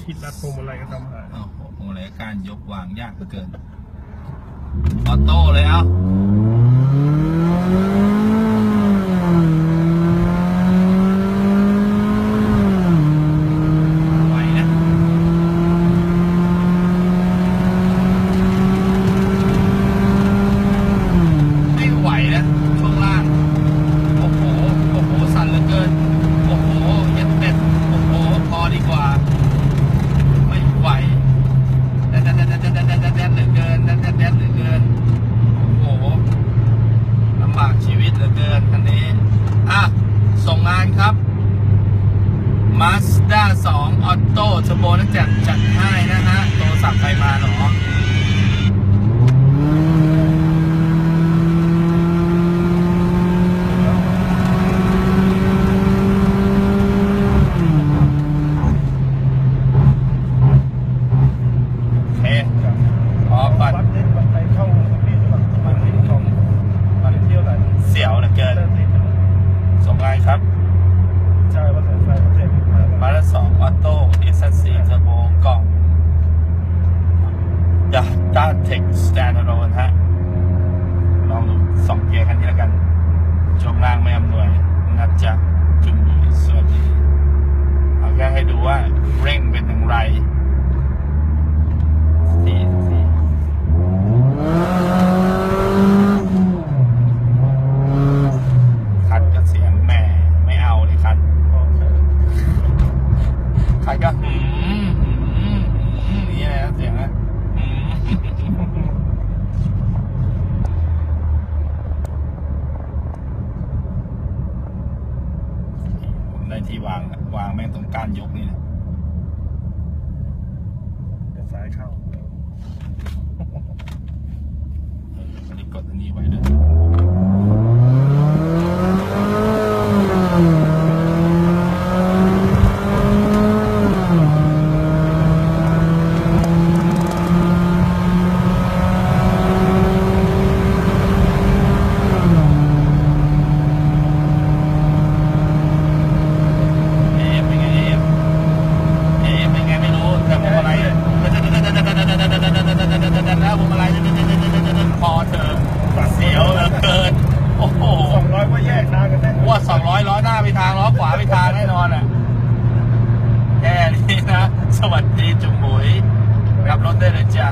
คิดรัดพวงมาลัยก็ทำหายอ้าวพวงมาลัยการยกวางยากเหลือเกิน ออโต้เลยเอ้า bò nó chặt chặt างไม่อำนวยนะบจากจุนีสวัสดีเอาแค่ให้ดูว่าเร่งเป็นอย่างไรที่ที่คัดกัเสียงแหม่ไม่เอาเลยคัดคัดก็ ได้ที่วางวางแม่งตรงการยกนี่นะเซ้ายเข้าอันนี้กดอันนี้ไว้ด้วย นะ สวัสดีจุ๋มหมวยรับรถได้เลยจ้ะ